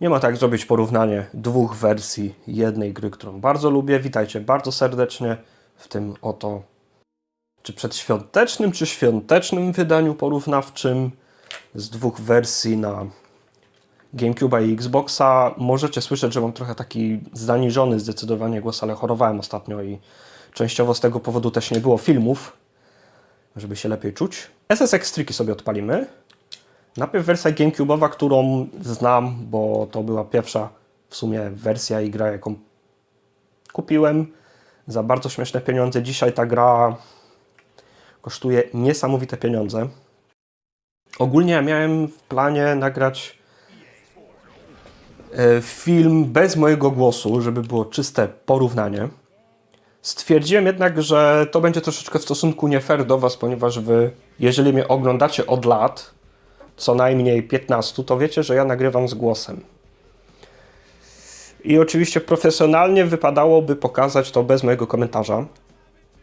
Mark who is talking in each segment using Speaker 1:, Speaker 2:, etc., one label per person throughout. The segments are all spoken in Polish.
Speaker 1: Nie ma tak zrobić porównanie dwóch wersji jednej gry, którą bardzo lubię. Witajcie bardzo serdecznie w tym oto czy przedświątecznym, czy świątecznym wydaniu porównawczym z dwóch wersji na GameCube'a i Xboxa. Możecie słyszeć, że mam trochę taki zaniżony zdecydowanie głos, ale chorowałem ostatnio i częściowo z tego powodu też nie było filmów, żeby się lepiej czuć. SSX Tricky sobie odpalimy. Najpierw wersja GameCube'owa, którą znam, bo to była pierwsza w sumie wersja i gra, jaką kupiłem za bardzo śmieszne pieniądze. Dzisiaj ta gra kosztuje niesamowite pieniądze. Ogólnie miałem w planie nagrać e, film bez mojego głosu, żeby było czyste porównanie. Stwierdziłem jednak, że to będzie troszeczkę w stosunku nie fair do Was, ponieważ Wy, jeżeli mnie oglądacie od lat, co najmniej 15, to wiecie, że ja nagrywam z głosem. I oczywiście profesjonalnie wypadałoby pokazać to bez mojego komentarza,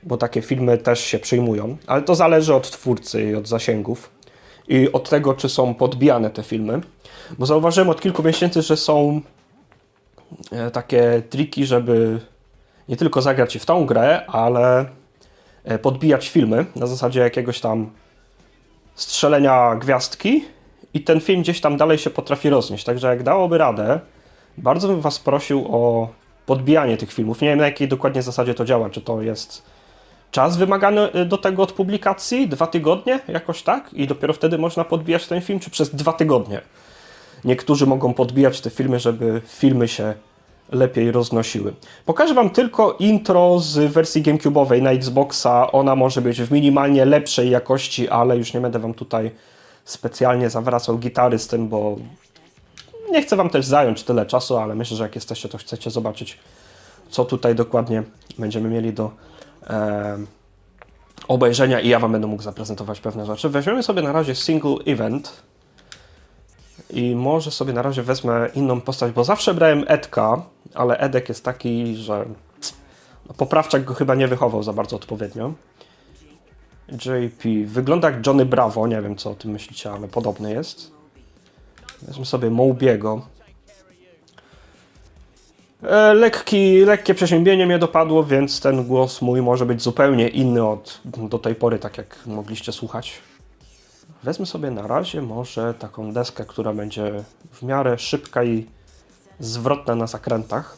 Speaker 1: bo takie filmy też się przyjmują, ale to zależy od twórcy i od zasięgów i od tego, czy są podbijane te filmy. Bo zauważyłem od kilku miesięcy, że są e, takie triki, żeby nie tylko zagrać w tą grę, ale e, podbijać filmy na zasadzie jakiegoś tam strzelenia gwiazdki i ten film gdzieś tam dalej się potrafi roznieść. Także jak dałoby radę, bardzo bym Was prosił o podbijanie tych filmów. Nie wiem na jakiej dokładnie zasadzie to działa, czy to jest czas wymagany y, do tego od publikacji, dwa tygodnie, jakoś tak, i dopiero wtedy można podbijać ten film, czy przez dwa tygodnie. Niektórzy mogą podbijać te filmy, żeby filmy się lepiej roznosiły. Pokażę Wam tylko intro z wersji GameCube'owej na Xboxa. Ona może być w minimalnie lepszej jakości, ale już nie będę Wam tutaj specjalnie zawracał gitary z tym, bo nie chcę Wam też zająć tyle czasu, ale myślę, że jak jesteście, to chcecie zobaczyć, co tutaj dokładnie będziemy mieli do e, obejrzenia i ja Wam będę mógł zaprezentować pewne rzeczy. Weźmiemy sobie na razie single event i może sobie na razie wezmę inną postać, bo zawsze brałem Edka, ale Edek jest taki, że no, poprawczak go chyba nie wychował za bardzo odpowiednio. JP wygląda jak Johnny Bravo, nie wiem co o tym myślicie, ale podobny jest. Weźmy sobie Mobiego. E, lekki, lekkie przeziębienie mnie dopadło, więc ten głos mój może być zupełnie inny od do tej pory, tak jak mogliście słuchać. Wezmę sobie na razie może taką deskę, która będzie w miarę szybka i zwrotna na zakrętach.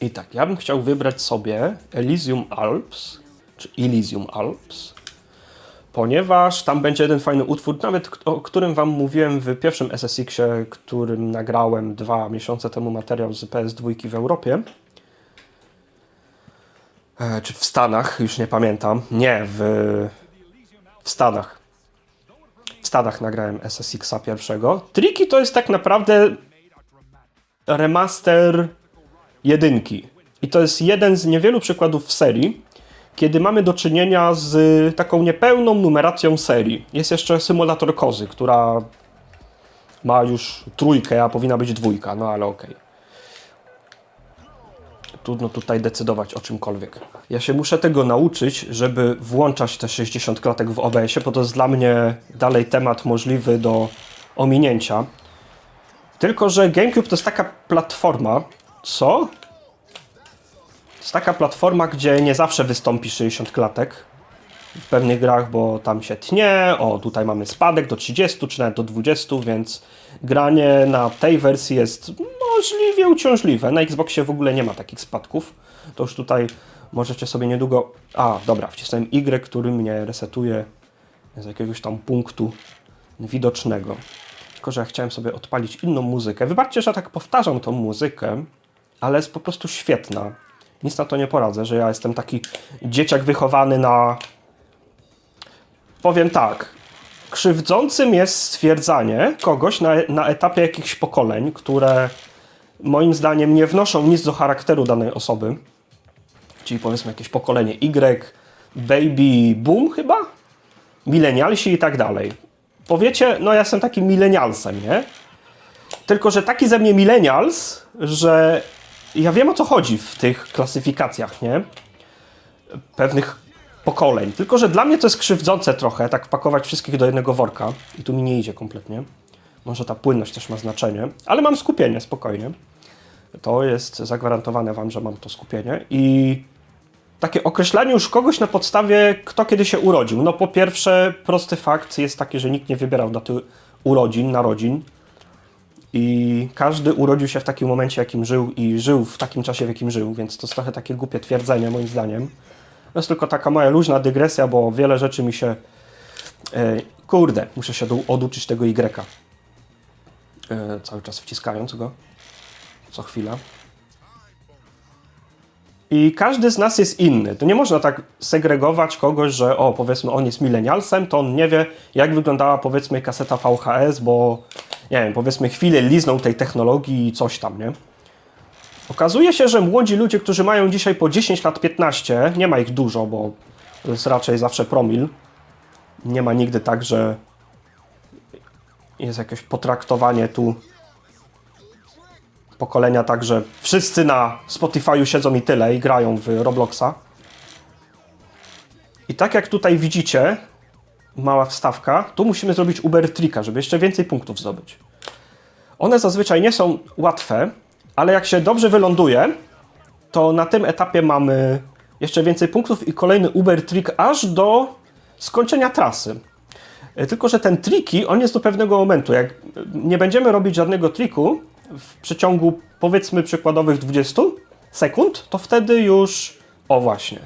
Speaker 1: I tak, ja bym chciał wybrać sobie Elysium Alps, czy Elysium Alps, ponieważ tam będzie jeden fajny utwór, nawet o którym Wam mówiłem w pierwszym SSX-ie, którym nagrałem dwa miesiące temu materiał z PS2 w Europie. E, czy w Stanach, już nie pamiętam. Nie, w, w Stanach. W Stanach nagrałem SSX-a pierwszego. Triki to jest tak naprawdę remaster jedynki. I to jest jeden z niewielu przykładów w serii, kiedy mamy do czynienia z taką niepełną numeracją serii. Jest jeszcze symulator kozy, która ma już trójkę, a powinna być dwójka, no ale okej. Okay. Trudno tutaj decydować o czymkolwiek. Ja się muszę tego nauczyć, żeby włączać te 60 klatek w OBS-ie, bo to jest dla mnie dalej temat możliwy do ominięcia. Tylko, że GameCube to jest taka platforma, co? To jest taka platforma, gdzie nie zawsze wystąpi 60 klatek w pewnych grach, bo tam się tnie, o tutaj mamy spadek do 30 czy nawet do 20, więc granie na tej wersji jest możliwie uciążliwe. Na Xboxie w ogóle nie ma takich spadków. To już tutaj możecie sobie niedługo... A, dobra, wcisnąłem Y, który mnie resetuje z jakiegoś tam punktu widocznego. Tylko, że ja chciałem sobie odpalić inną muzykę. Wybaczcie, że tak powtarzam tą muzykę, ale jest po prostu świetna. Nic na to nie poradzę, że ja jestem taki dzieciak wychowany na... Powiem tak, krzywdzącym jest stwierdzanie kogoś na, na etapie jakichś pokoleń, które moim zdaniem nie wnoszą nic do charakteru danej osoby, czyli powiedzmy jakieś pokolenie Y, baby boom chyba, milenialsi i tak dalej. Powiecie, no ja jestem takim milenialsem, nie? Tylko, że taki ze mnie millennials, że ja wiem o co chodzi w tych klasyfikacjach, nie? Pewnych pokoleń. Tylko, że dla mnie to jest krzywdzące trochę, tak wpakować wszystkich do jednego worka. I tu mi nie idzie kompletnie. Może ta płynność też ma znaczenie, ale mam skupienie, spokojnie. To jest zagwarantowane Wam, że mam to skupienie. I takie określanie już kogoś na podstawie, kto kiedy się urodził. No po pierwsze, prosty fakt jest taki, że nikt nie wybierał daty urodzin, narodzin. I każdy urodził się w takim momencie, jakim żył i żył w takim czasie, w jakim żył, więc to jest trochę takie głupie twierdzenie, moim zdaniem. To jest tylko taka moja luźna dygresja, bo wiele rzeczy mi się... E, kurde, muszę się oduczyć tego Y. E, cały czas wciskając go. Co chwila. I każdy z nas jest inny. To nie można tak segregować kogoś, że o, powiedzmy, on jest milenialsem, to on nie wie, jak wyglądała, powiedzmy, kaseta VHS, bo, nie wiem, powiedzmy, chwilę liznął tej technologii i coś tam, nie? Okazuje się, że młodzi ludzie, którzy mają dzisiaj po 10 lat, 15, nie ma ich dużo, bo to jest raczej zawsze promil. Nie ma nigdy tak, że jest jakieś potraktowanie tu pokolenia tak, że wszyscy na Spotify'u siedzą i tyle i grają w Robloxa. I tak jak tutaj widzicie, mała wstawka, tu musimy zrobić Uber Tricka, żeby jeszcze więcej punktów zdobyć. One zazwyczaj nie są łatwe, ale jak się dobrze wyląduje, to na tym etapie mamy jeszcze więcej punktów i kolejny Uber Trick aż do skończenia trasy. E, Tylko, że ten triki, on jest do pewnego momentu. Jak nie będziemy robić żadnego triku w przeciągu powiedzmy przykładowych 20 sekund, to wtedy już, o właśnie,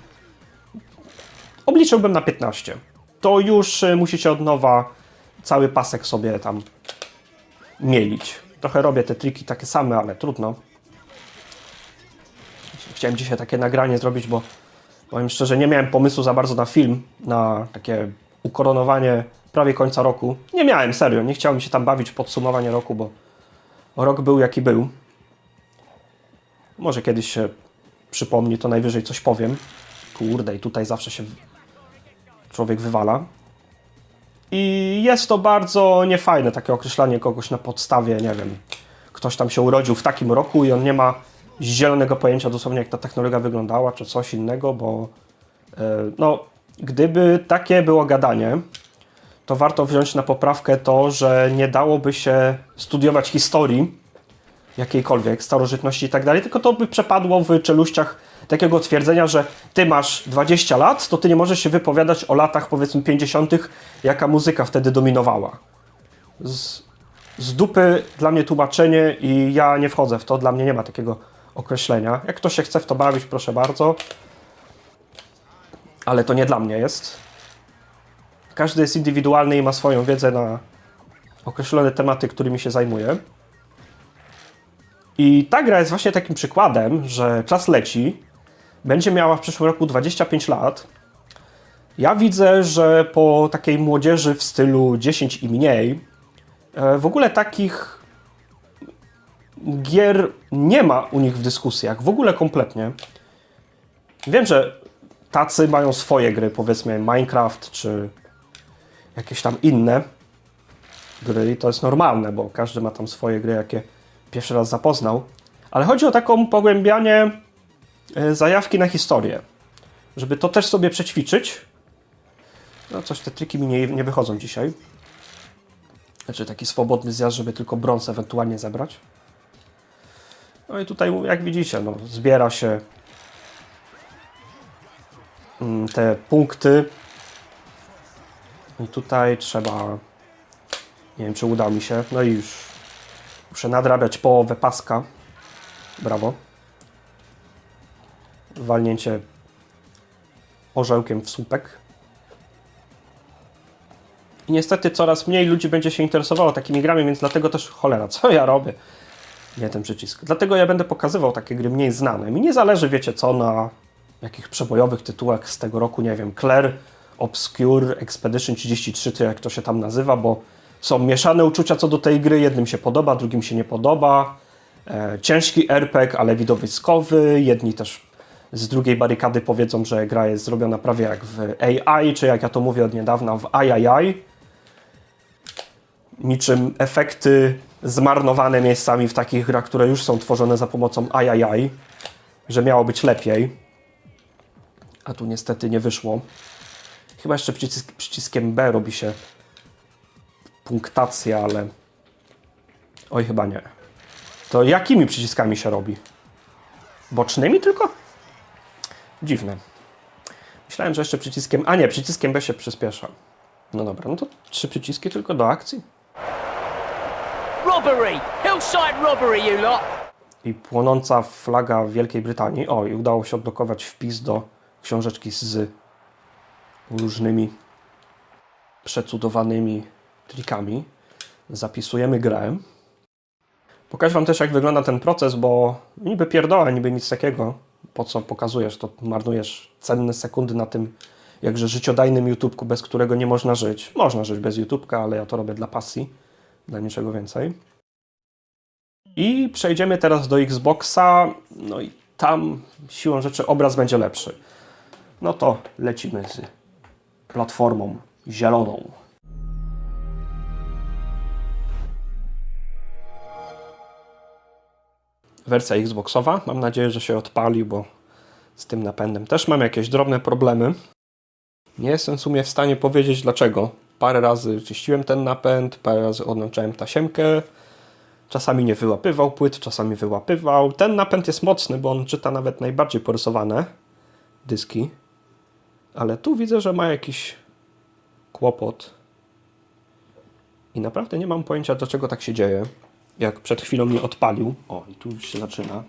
Speaker 1: obliczyłbym na 15. To już e, musicie od nowa cały pasek sobie tam mielić. Trochę robię te triki takie same, ale trudno. Chciałem dzisiaj takie nagranie zrobić, bo powiem szczerze, nie miałem pomysłu za bardzo na film, na takie ukoronowanie prawie końca roku. Nie miałem, serio, nie chciałem się tam bawić w podsumowanie roku, bo rok był jaki był. Może kiedyś się przypomni, to najwyżej coś powiem. Kurde, i tutaj zawsze się człowiek wywala. I jest to bardzo niefajne takie określanie kogoś na podstawie, nie wiem, ktoś tam się urodził w takim roku i on nie ma zielonego pojęcia dosłownie jak ta technologia wyglądała, czy coś innego, bo e, no, gdyby takie było gadanie, to warto wziąć na poprawkę to, że nie dałoby się studiować historii jakiejkolwiek, starożytności i tak dalej, tylko to by przepadło w czeluściach takiego twierdzenia, że ty masz 20 lat, to ty nie możesz się wypowiadać o latach powiedzmy 50., jaka muzyka wtedy dominowała. Z, z dupy dla mnie tłumaczenie i ja nie wchodzę w to, dla mnie nie ma takiego określenia. Jak ktoś się chce w to bawić, proszę bardzo, ale to nie dla mnie jest. Każdy jest indywidualny i ma swoją wiedzę na określone tematy, którymi się zajmuje. I ta gra jest właśnie takim przykładem, że czas leci. Będzie miała w przyszłym roku 25 lat. Ja widzę, że po takiej młodzieży w stylu 10 i mniej, e, w ogóle takich gier nie ma u nich w dyskusjach. W ogóle kompletnie. Wiem, że tacy mają swoje gry, powiedzmy Minecraft czy jakieś tam inne gry i to jest normalne, bo każdy ma tam swoje gry, jakie pierwszy raz zapoznał. Ale chodzi o taką pogłębianie zajawki na historię. Żeby to też sobie przećwiczyć. No coś, te triki mi nie, nie wychodzą dzisiaj. Znaczy taki swobodny zjazd, żeby tylko brąz ewentualnie zebrać. No i tutaj, jak widzicie, no, zbiera się mm, te punkty. I tutaj trzeba. Nie wiem, czy uda mi się. No i już muszę nadrabiać połowę paska. Brawo. Walnięcie orzełkiem w słupek. I niestety coraz mniej ludzi będzie się interesowało takimi grami, więc dlatego też cholera, co ja robię? Nie ten przycisk. Dlatego ja będę pokazywał takie gry mniej znane. Mi nie zależy, wiecie co, na jakich przebojowych tytułach z tego roku, nie wiem, Claire, Obscure, Expedition 33, czy jak to się tam nazywa, bo są mieszane uczucia co do tej gry. Jednym się podoba, drugim się nie podoba. E, ciężki RPG, ale widowiskowy. Jedni też z drugiej barykady powiedzą, że gra jest zrobiona prawie jak w AI, czy jak ja to mówię od niedawna, w III. Niczym efekty zmarnowane miejscami w takich grach, które już są tworzone za pomocą III, że miało być lepiej. A tu niestety nie wyszło. Chyba jeszcze przycisk, przyciskiem B robi się punktacja, ale Oj, chyba nie. To jakimi przyciskami się robi? Bocznymi tylko? Dziwne. Myślałem, że jeszcze przyciskiem... A nie, przyciskiem B się przyspiesza. No dobra, no to trzy przyciski tylko do akcji.
Speaker 2: Robbery! Hillside robbery, you lot!
Speaker 1: I płonąca flaga Wielkiej Brytanii. O, i udało się odblokować wpis do książeczki z różnymi przecudowanymi trikami. Zapisujemy grę. Pokażę Wam też, jak wygląda ten proces, bo niby pierdoła, niby nic takiego. Po co pokazujesz, to marnujesz cenne sekundy na tym jakże życiodajnym YouTubeku, bez którego nie można żyć. Można żyć bez YouTubeka, ale ja to robię dla pasji, dla niczego więcej. I przejdziemy teraz do Xboxa, no i tam siłą rzeczy obraz będzie lepszy. No to lecimy z platformą zieloną. Wersja Xboxowa. Mam nadzieję, że się odpali, bo z tym napędem też mam jakieś drobne problemy. Nie jestem w sumie w stanie powiedzieć dlaczego. Parę razy czyściłem ten napęd, parę razy odłączałem tasiemkę. Czasami nie wyłapywał płyt, czasami wyłapywał. Ten napęd jest mocny, bo on czyta nawet najbardziej porysowane dyski. Ale tu widzę, że ma jakiś kłopot. I naprawdę nie mam pojęcia, dlaczego tak się dzieje. Jak przed chwilą mnie odpalił. O, i tu już się zaczyna.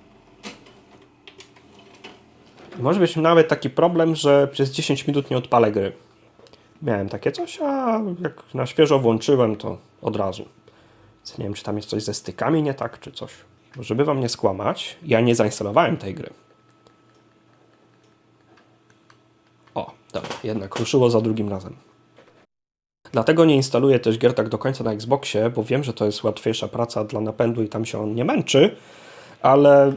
Speaker 1: Może być nawet taki problem, że przez 10 minut nie odpalę gry. Miałem takie coś, a jak na świeżo włączyłem, to od razu. Więc nie wiem, czy tam jest coś ze stykami nie tak, czy coś. Żeby wam nie skłamać, ja nie zainstalowałem tej gry. O, dobra, jednak ruszyło za drugim razem. Dlatego nie instaluję też gier tak do końca na Xboxie, bo wiem, że to jest łatwiejsza praca dla napędu i tam się on nie męczy, ale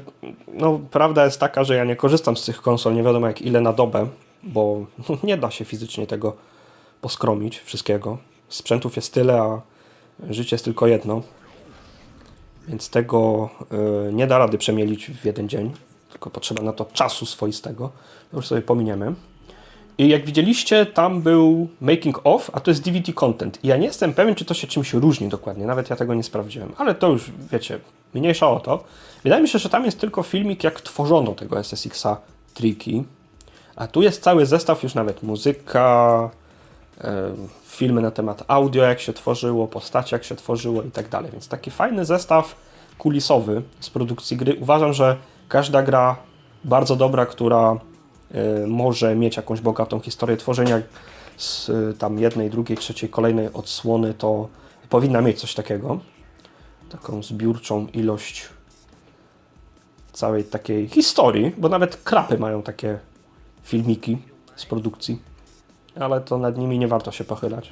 Speaker 1: no, prawda jest taka, że ja nie korzystam z tych konsol nie wiadomo jak ile na dobę, bo nie da się fizycznie tego poskromić wszystkiego. Sprzętów jest tyle, a życie jest tylko jedno. Więc tego y, nie da rady przemielić w jeden dzień, tylko potrzeba na to czasu swoistego. Już sobie pominiemy. I jak widzieliście, tam był making of, a to jest DVD content. I ja nie jestem pewien, czy to się czymś różni dokładnie, nawet ja tego nie sprawdziłem. Ale to już, wiecie, mniejsza o to. Wydaje mi się, że tam jest tylko filmik, jak tworzono tego SSX-a triki. A tu jest cały zestaw, już nawet muzyka, e, filmy na temat audio, jak się tworzyło, postacie, jak się tworzyło i tak dalej. Więc taki fajny zestaw kulisowy z produkcji gry. Uważam, że każda gra bardzo dobra, która może mieć jakąś bogatą historię tworzenia z y, tam jednej, drugiej, trzeciej, kolejnej odsłony, to powinna mieć coś takiego. Taką zbiórczą ilość całej takiej historii, bo nawet krapy mają takie filmiki z produkcji, ale to nad nimi nie warto się pochylać.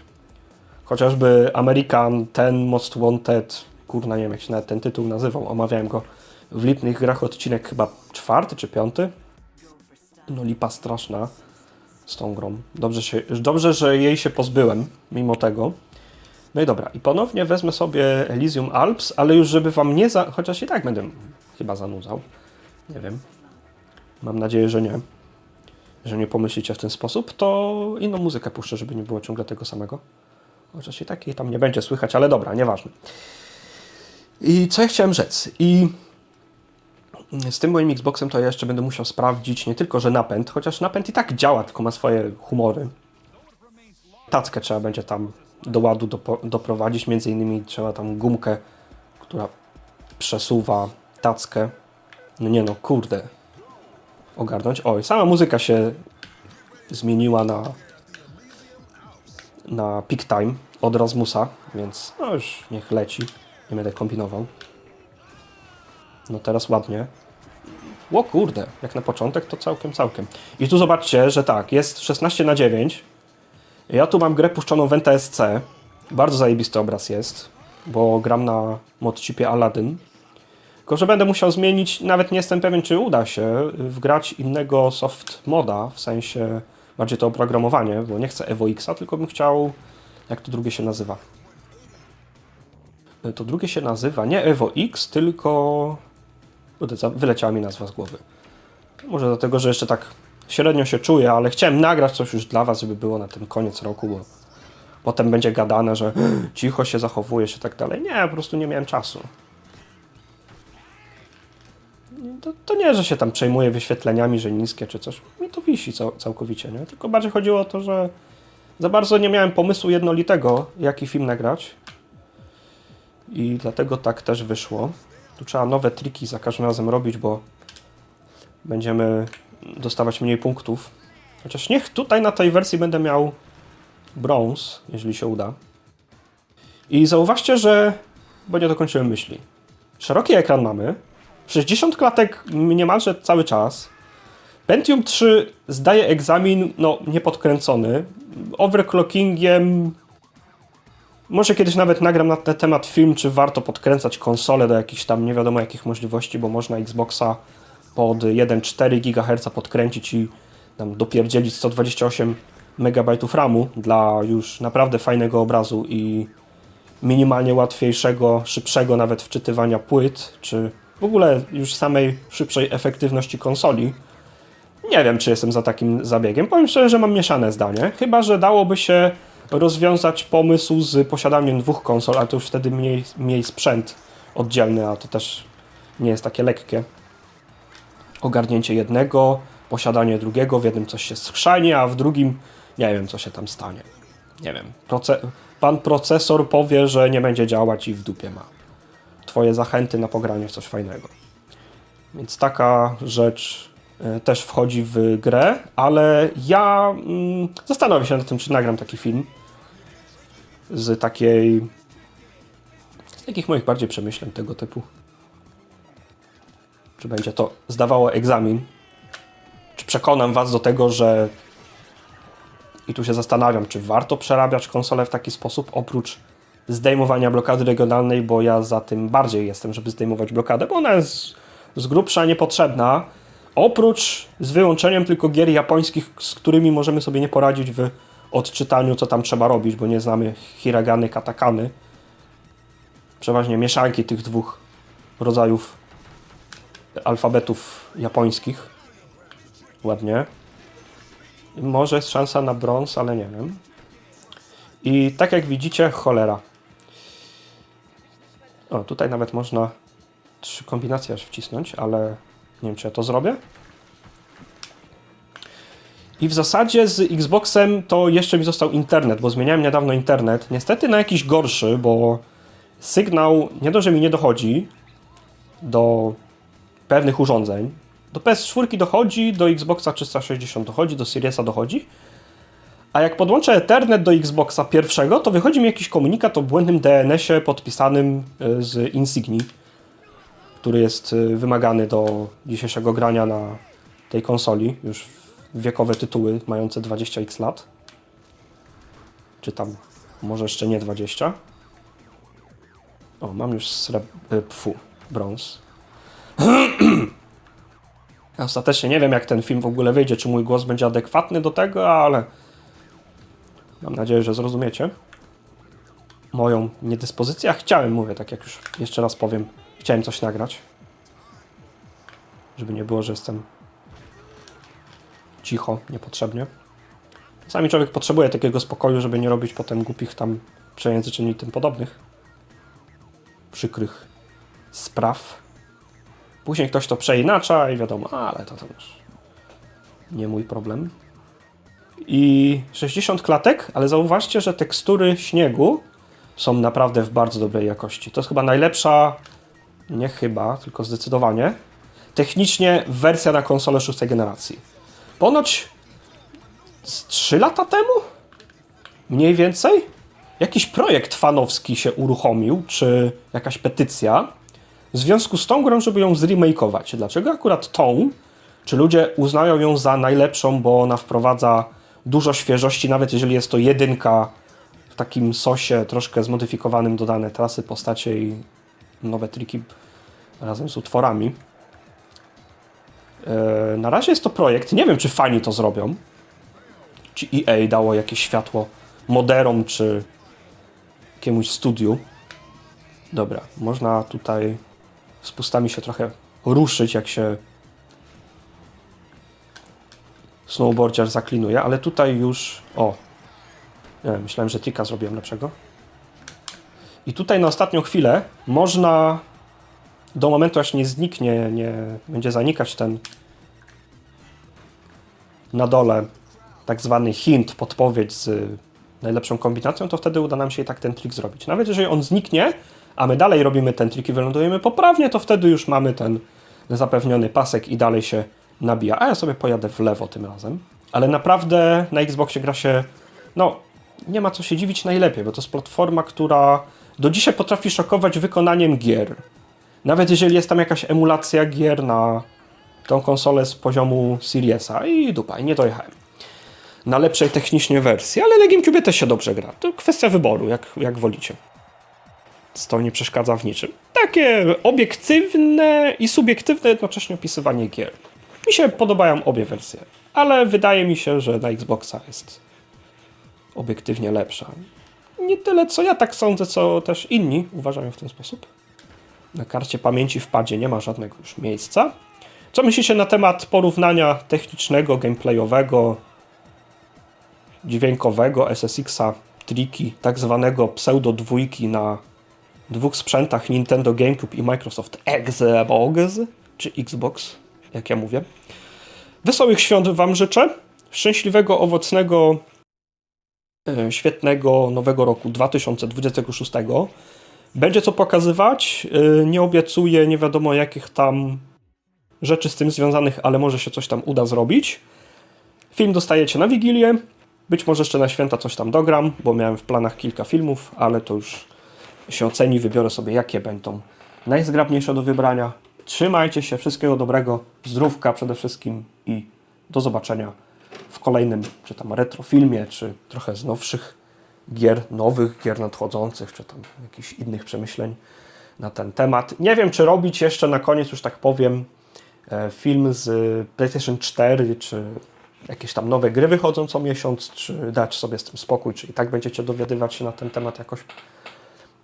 Speaker 1: Chociażby American, ten Most Wanted, kurna nie wiem jak się nawet ten tytuł nazywał, omawiałem go w lipnych grach odcinek chyba czwarty czy piąty. No lipa straszna z tą grą. Dobrze, się, dobrze, że jej się pozbyłem mimo tego. No i dobra, i ponownie wezmę sobie Elysium Alps, ale już żeby wam nie za... chociaż i tak będę chyba zanudzał. Nie wiem. Mam nadzieję, że nie. Że nie pomyślicie w ten sposób, to inną muzykę puszczę, żeby nie było ciągle tego samego. Chociaż i takiej tam nie będzie słychać, ale dobra, nieważne. I co ja chciałem rzec? I z tym moim Xboxem to ja jeszcze będę musiał sprawdzić nie tylko, że napęd, chociaż napęd i tak działa, tylko ma swoje humory. Tackę trzeba będzie tam do ładu doprowadzić, między innymi trzeba tam gumkę, która przesuwa tackę. No nie no, kurde. Ogarnąć. Oj, sama muzyka się zmieniła na na peak time od Rasmusa, więc no już niech leci. Nie będę kombinował. No teraz ładnie. O kurde, jak na początek to całkiem, całkiem. I tu zobaczcie, że tak, jest 16 na 9. Ja tu mam grę puszczoną w NTSC. Bardzo zajebisty obraz jest, bo gram na modchipie Aladdin. Tylko, że będę musiał zmienić, nawet nie jestem pewien, czy uda się wgrać innego soft moda, w sensie bardziej to oprogramowanie, bo nie chcę Evo Xa, tylko bym chciał, jak to drugie się nazywa. To drugie się nazywa nie Evo X, tylko Za- wyleciała mi nazwa z głowy. Może dlatego, że jeszcze tak średnio się czuję, ale chciałem nagrać coś już dla Was, żeby było na ten koniec roku, bo potem będzie gadane, że cicho się zachowujesz i tak dalej. Nie, po prostu nie miałem czasu. To, to nie, że się tam przejmuję wyświetleniami, że niskie czy coś. Mi to wisi cał, całkowicie, nie? Tylko bardziej chodziło o to, że za bardzo nie miałem pomysłu jednolitego, jaki film nagrać. I dlatego tak też wyszło. Tu trzeba nowe triki za każdym razem robić, bo będziemy dostawać mniej punktów. Chociaż niech tutaj na tej wersji będę miał brąz, jeżeli się uda. I zauważcie, że... bo nie dokończyłem myśli. Szeroki ekran mamy. 60 klatek niemalże cały czas. Pentium 3 zdaje egzamin, no, niepodkręcony. Overclockingiem może kiedyś nawet nagram na ten temat film, czy warto podkręcać konsolę do jakichś tam nie wiadomo jakich możliwości, bo można Xboxa pod 1,4 GHz podkręcić i tam dopierdzielić 128 MB RAMu dla już naprawdę fajnego obrazu i minimalnie łatwiejszego, szybszego nawet wczytywania płyt, czy w ogóle już samej szybszej efektywności konsoli. Nie wiem, czy jestem za takim zabiegiem. Powiem szczerze, że mam mieszane zdanie. Chyba, że dałoby się rozwiązać pomysł z posiadaniem dwóch konsol, ale to już wtedy mniej, mniej sprzęt oddzielny, a to też nie jest takie lekkie. Ogarnięcie jednego, posiadanie drugiego, w jednym coś się schrzanie, a w drugim nie wiem, co się tam stanie. Nie wiem. Proce pan procesor powie, że nie będzie działać i w dupie ma. Twoje zachęty na pogranie w coś fajnego. Więc taka rzecz y, też wchodzi w grę, ale ja mm, zastanowię się nad tym, czy nagram taki film z takiej z takich moich bardziej przemyśleń tego typu. Czy będzie to zdawało egzamin? Czy przekonam was do tego, że i tu się zastanawiam, czy warto przerabiać konsolę w taki sposób, oprócz zdejmowania blokady regionalnej, bo ja za tym bardziej jestem, żeby zdejmować blokadę, bo ona jest z grubsza niepotrzebna. Oprócz z wyłączeniem tylko gier japońskich, z którymi możemy sobie nie poradzić w odczytaniu, co tam trzeba robić, bo nie znamy hiragany, katakany. Przeważnie mieszanki tych dwóch rodzajów alfabetów japońskich. Ładnie. Może jest szansa na brąz, ale nie wiem. I tak jak widzicie, cholera. O, tutaj nawet można trzy kombinacje aż wcisnąć, ale nie wiem, czy ja to zrobię. I w zasadzie z Xboxem to jeszcze mi został internet, bo zmieniałem niedawno internet. Niestety na jakiś gorszy, bo sygnał nie dość, że mi nie dochodzi do pewnych urządzeń. Do PS4 dochodzi, do Xboxa 360 dochodzi, do Seriesa dochodzi. A jak podłączę Ethernet do Xboxa pierwszego, to wychodzi mi jakiś komunikat o błędnym DNS-ie podpisanym y, z Insigni, który jest y, wymagany do dzisiejszego grania na tej konsoli. Już wiekowe tytuły mające 20x lat. Czy tam może jeszcze nie 20. O, mam już sreb... y, Pfu, brąz. Ostatecznie nie wiem, jak ten film w ogóle wyjdzie, czy mój głos będzie adekwatny do tego, ale mam nadzieję, że zrozumiecie moją niedyspozycję. Ja chciałem, mówię, tak jak już jeszcze raz powiem, chciałem coś nagrać, żeby nie było, że jestem cicho, niepotrzebnie. Czasami człowiek potrzebuje takiego spokoju, żeby nie robić potem głupich tam przejęzyczeń i tym podobnych przykrych spraw. Później ktoś to przeinacza i wiadomo, ale to, to już nie mój problem. I 60 klatek, ale zauważcie, że tekstury śniegu są naprawdę w bardzo dobrej jakości. To jest chyba najlepsza, nie chyba, tylko zdecydowanie, technicznie wersja na konsolę szóstej generacji. Ponoć z 3 lata temu? Mniej więcej? Jakiś projekt fanowski się uruchomił, czy jakaś petycja, w związku z tą grą, żeby ją zremakeować. Dlaczego akurat tą? Czy ludzie uznają ją za najlepszą, bo ona wprowadza dużo świeżości, nawet jeżeli jest to jedynka w takim sosie troszkę zmodyfikowanym, dodane trasy, postacie i nowe triki razem z utworami. Eee, na razie jest to projekt, nie wiem czy fani to zrobią. Czy EA dało jakieś światło moderom, czy jakiemuś studiu. Dobra, można tutaj z pustami się trochę ruszyć, jak się snowboardziarz zaklinuje, ale tutaj już, o, Nie, myślałem, że trika zrobiłem lepszego. I tutaj na ostatnią chwilę można do momentu, aż nie zniknie, nie będzie zanikać ten na dole tak zwany hint, podpowiedź z najlepszą kombinacją, to wtedy uda nam się i tak ten trik zrobić. Nawet jeżeli on zniknie, a my dalej robimy ten trik i wylądujemy poprawnie, to wtedy już mamy ten zapewniony pasek i dalej się nabija. A ja sobie pojadę w lewo tym razem. Ale naprawdę na Xboxie gra się, no, nie ma co się dziwić najlepiej, bo to jest platforma, która do dzisiaj potrafi szokować wykonaniem gier. Nawet jeżeli jest tam jakaś emulacja gier na tą konsolę z poziomu Seriesa i dupa, i nie dojechałem. Na lepszej technicznie wersji, ale na GameCube też się dobrze gra. To kwestia wyboru, jak, jak wolicie. To nie przeszkadza w niczym. Takie obiektywne i subiektywne jednocześnie opisywanie gier. Mi się podobają obie wersje, ale wydaje mi się, że na Xboxa jest obiektywnie lepsza. Nie tyle co ja tak sądzę, co też inni uważają w ten sposób. Na karcie pamięci w padzie nie ma żadnego już miejsca. Co myślicie na temat porównania technicznego, gameplayowego, dźwiękowego SSX-a triki, tak zwanego pseudo dwójki na dwóch sprzętach Nintendo GameCube i Microsoft Xbox, czy Xbox, jak ja mówię. Wesołych świąt Wam życzę. Szczęśliwego, owocnego, e, świetnego nowego roku 2026. Będzie co pokazywać. E, Nie obiecuję nie wiadomo jakich tam rzeczy z tym związanych, ale może się coś tam uda zrobić. Film dostajecie na Wigilię. Być może jeszcze na święta coś tam dogram, bo miałem w planach kilka filmów, ale to już się oceni. Wybiorę sobie, jakie będą najzgrabniejsze do wybrania. Trzymajcie się, wszystkiego dobrego, zdrówka przede wszystkim i do zobaczenia w kolejnym, czy tam retrofilmie, czy trochę z nowszych gier, nowych gier nadchodzących, czy tam jakichś innych przemyśleń na ten temat. Nie wiem, czy robić jeszcze na koniec, już tak powiem, e, film z PlayStation 4, czy jakieś tam nowe gry wychodzą co miesiąc, czy dać sobie z tym spokój, czy i tak będziecie dowiadywać się na ten temat jakoś,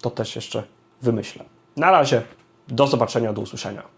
Speaker 1: to też jeszcze wymyślę. Na razie, do zobaczenia, do usłyszenia.